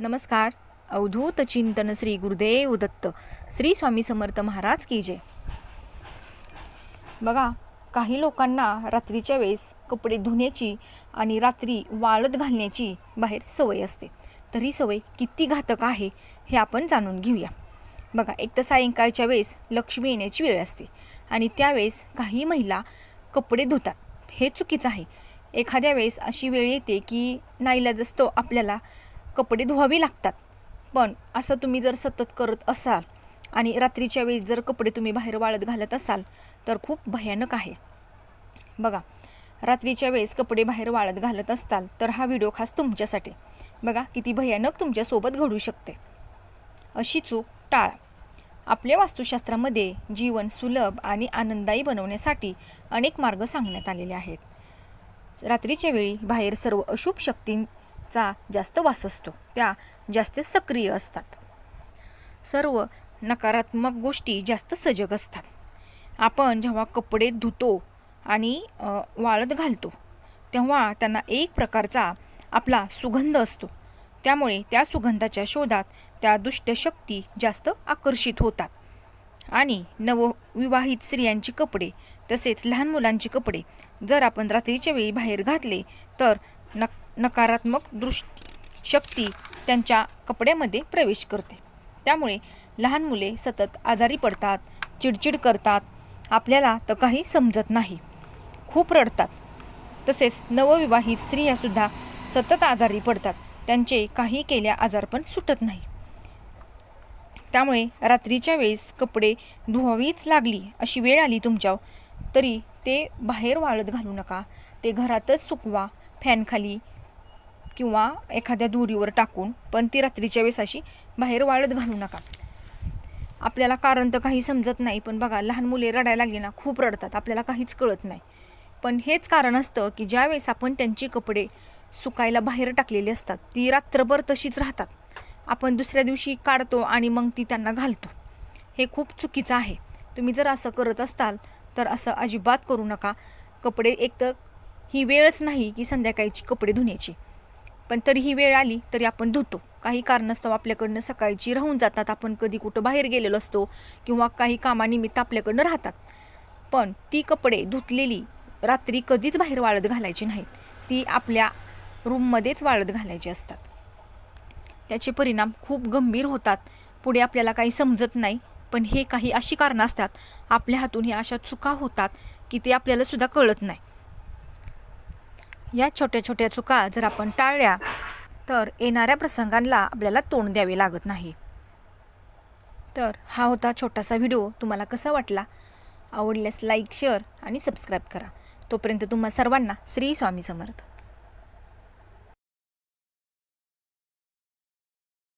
नमस्कार. अवधूत चिंतन श्री गुरुदेव दत्त. श्री स्वामी समर्थ महाराज की जय. बघा काही लोकांना रात्रीच्या वेळेस कपडे धुण्याची आणि रात्री वाळत घालण्याची बाहेर सवय असते. तरी सवय किती घातक आहे हे आपण जाणून घेऊया. बघा एक तर सायंकाळच्या वेळेस लक्ष्मी येण्याची वेळ असते आणि त्यावेळेस काही महिला कपडे धुतात. हे चुकीचं आहे. एखाद्या वेळेस अशी वेळ येते की नाईलाज असतो आपल्याला कपडे धुवावी लागतात. पण असं तुम्ही जर सतत करत असाल आणि रात्रीच्या वेळी जर कपडे तुम्ही बाहेर वाळत घालत असाल तर खूप भयानक आहे. बघा रात्रीच्या वेळेस कपडे बाहेर वाळत घालत असताल तर हा व्हिडिओ खास तुमच्यासाठी. बघा किती भयानक तुमच्यासोबत घडू शकते. अशी चूक टाळा. आपल्या वास्तुशास्त्रामध्ये जीवन सुलभ आणि आनंददायी बनवण्यासाठी अनेक मार्ग सांगण्यात आलेले आहेत. रात्रीच्या वेळी बाहेर सर्व अशुभ चा जास्त वास असतो त्या जास्त सक्रिय असतात. सर्व नकारात्मक गोष्टी जास्त सजग असतात. आपण जेव्हा कपडे धुतो आणि वाळत घालतो तेव्हा त्यांना एक प्रकारचा आपला सुगंध असतो. त्यामुळे त्या सुगंधाच्या शोधात त्या दुष्ट शक्ती जास्त आकर्षित होतात. आणि नवविवाहित स्त्रियांची कपडे तसेच लहान मुलांची कपडे जर आपण रात्रीच्या वेळी बाहेर घातले तर नक नकारात्मक दृष्टी शक्ती त्यांच्या कपड्यामध्ये प्रवेश करते. त्यामुळे लहान मुले सतत आजारी पडतात चिडचिड करतात आपल्याला तर काही समजत नाही. खूप रडतात. तसेच नवविवाहित स्त्रियासुद्धा सतत आजारी पडतात. त्यांचे काही केल्या आजारपण सुटत नाही. त्यामुळे रात्रीच्या वेळेस कपडे धुवावीच लागली अशी वेळ आली तुमच्यावर तरी ते बाहेर वाळत घालू नका. ते घरातच सुकवा फॅनखाली किंवा एखाद्या दोरीवर टाकून पण ती रात्रीच्या वेळेस अशी बाहेर वाळत घालू नका. आपल्याला कारण तर काही समजत नाही पण बघा लहान मुले रडायला लागली ना खूप रडतात. आपल्याला काहीच कळत नाही. पण हेच कारण असतं की ज्यावेळेस आपण त्यांची कपडे सुकायला बाहेर टाकलेली असतात ती रात्रभर तशीच राहतात. आपण दुसऱ्या दिवशी काढतो आणि मग ती त्यांना घालतो. हे खूप चुकीचं आहे. तुम्ही जर असं करत असताल तर असं अजिबात करू नका. कपडे एक तर ही वेळच नाही की संध्याकाळची कपडे धुण्याची. पण तरी ही वेळ आली तरी आपण धुतो. काही कारणास्तव आपल्याकडनं सकाळची राहून जातात आपण कधी कुठं बाहेर गेलेलो असतो किंवा काही कामानिमित्त आपल्याकडनं राहतात. पण ती कपडे धुतलेली रात्री कधीच बाहेर वाळत घालायची नाहीत. ती आपल्या रूममध्येच वाळत घालायची असतात. त्याचे परिणाम खूप गंभीर होतात. पुढे आपल्याला काही समजत नाही. पण हे काही अशी कारणं असतात आपल्या हातून हे अशा चुका होतात की ते आपल्याला सुद्धा कळत नाही. या छोट्या छोट्या चुका जर आपण टाळल्या तर येणाऱ्या प्रसंगांना आपल्याला तोंड द्यावे लागत नाही. तर हा होता छोटासा व्हिडिओ. तुम्हाला कसा वाटला? आवडल्यास लाईक शेअर आणि सबस्क्राईब करा. तोपर्यंत तुम्हा सर्वांना श्री स्वामी समर्थ.